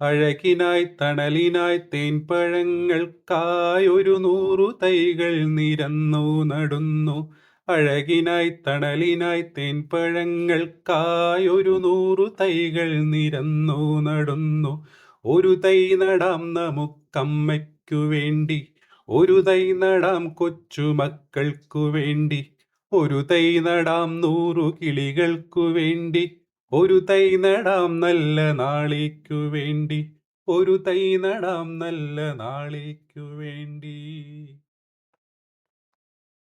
അഴകിനായി തണലിനായി തേൻപഴങ്ങൾക്കായി ഒരു നൂറു തൈകൾ നിരന്നു നടുന്നു. അഴകിനായി തണലിനായി തേൻപഴങ്ങൾക്കായി ഒരു നൂറു തൈകൾ നിരന്നു നടുന്നു. ഒരു തൈ നടാം നമുക്കമ്മയ്ക്കു വേണ്ടി ഒരു തൈ നടാം കൊച്ചുമക്കൾക്കു വേണ്ടി ഒരു തൈ നടാം നൂറു കിളികൾക്കു വേണ്ടി ഒരു തൈ നടാം നല്ല നാളേക്കു വേണ്ടി. ഒരു തൈ നടാം നല്ല നാളേക്കു വേണ്ടി.